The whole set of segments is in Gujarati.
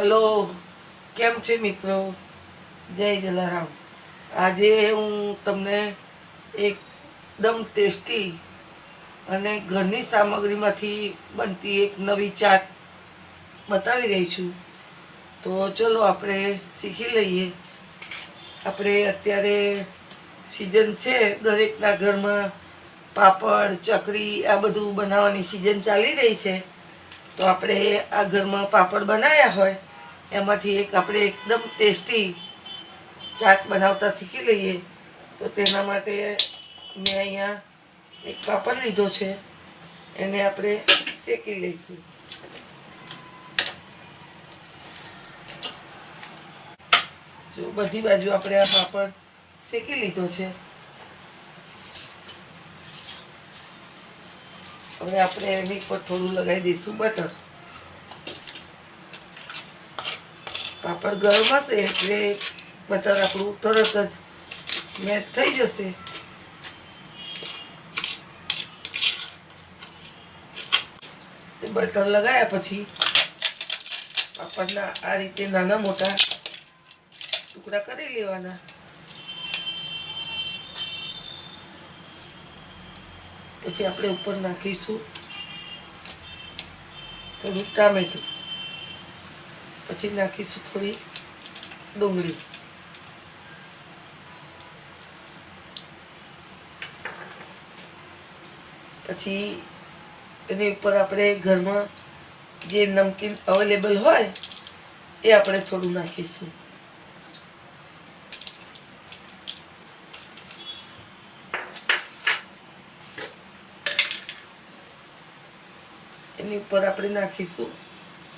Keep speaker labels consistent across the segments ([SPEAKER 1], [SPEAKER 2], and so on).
[SPEAKER 1] હલો, કેમ છે મિત્રો? જય જલારામ. આજે હું તમને એકદમ ટેસ્ટી અને ઘરની સામગ્રીમાંથી બનતી એક નવી ચાટ બતાવી રહી છું. તો ચલો આપણે શીખી લઈએ. આપણે અત્યારે સિઝન છે, દરેકના ઘરમાં પાપડ, ચકરી, આ બધું બનાવવાની સિઝન ચાલી રહી છે. તો આપણે આ ઘરમાં પાપડ બનાવ્યા હોય એમાંથી એક આપણે એકદમ ટેસ્ટી ચાટ બનાવતા શીખી લઈએ, તો તેના માટે મેં અહીંયા એક પાપડ લીધો છે, એને આપણે શેકી લઈશું. જો બધી બાજુ આપણે આ પાપડ શેકી લીધો છે. હવે આપણે એની પર થોડું લગાવી દઈશું બટર. પાપડ ગરમ હશે એટલે બટર આપણું તરત જ મેટ થઈ જશે. બટર લગાવ્યા પછી પાપડના આ રીતે નાના મોટા ટુકડા કરી લેવાના. પછી આપણે ઉપર નાખીશું થોડું ટામેટું. પછી નાખીશું થોડી ડુંગળી. પછી એની ઉપર આપણે ઘરમાં જે નમકીન અવેલેબલ હોય, એ આપણે થોડું નાખીશું. એની ઉપર આપણે નાખીશું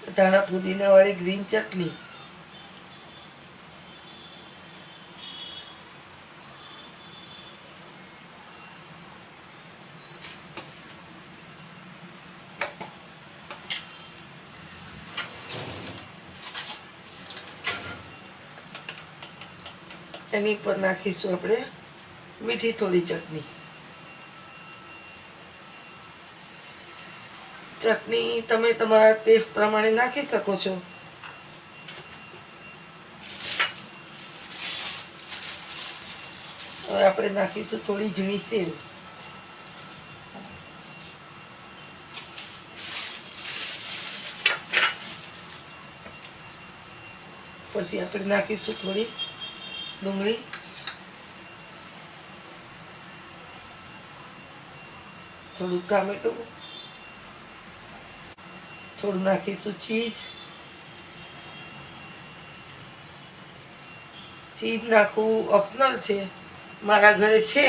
[SPEAKER 1] ધાણા પુદીના વાળી ગ્રીન ચટણી. એની ઉપર નાખીશું આપણે મીઠી થોડી ચટણી. ચટણી તમે તમારા ટેસ્ટ પ્રમાણે નાખી શકો છો. હવે આપણે નાખીશું થોડી ઝીણી સેવ. પછી આપણે નાખીશું થોડી ડુંગળી. થોડું ટામેટું. થોડું નાખીશું ચીઝ ચીઝ નાખવું ઓપ્શનલ છે મારા ઘરે છે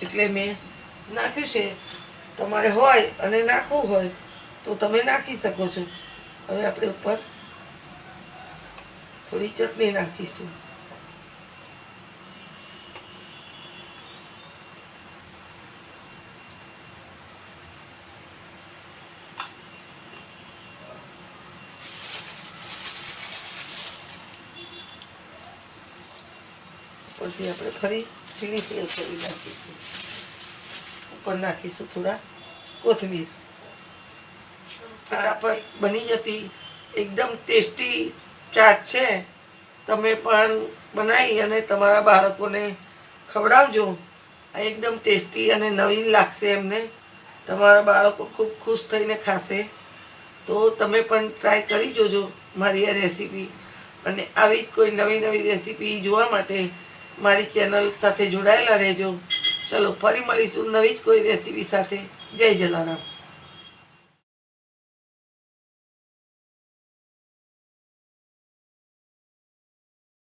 [SPEAKER 1] એટલે મેં નાખ્યું છે તમારે હોય અને નાખવું હોય તો તમે નાખી શકો છો હવે આપણે ઉપર થોડી ચટણી નાખીશું પછી આપણે ફરી ઝીણી સેવ કરી નાખીશું. ઉપર નાખીશું થોડા કોથમીર. આ પણ બની જતી એકદમ ટેસ્ટી ચાટ છે. તમે પણ બનાવી અને તમારા બાળકોને ખવડાવજો. આ એકદમ ટેસ્ટી અને નવીન લાગશે એમને. તમારા બાળકો ખૂબ ખુશ થઈને ખાશે. તો તમે પણ ટ્રાય કરી જોજો મારી આ રેસીપી. અને આવી જ કોઈ નવી નવી રેસીપી જોવા માટે મારી ચેનલ સાથે જોડાયેલા રહેજો. ચલો, ફરી મળીશું નવી જ કોઈ રેસીપી સાથે. જય જલારામ.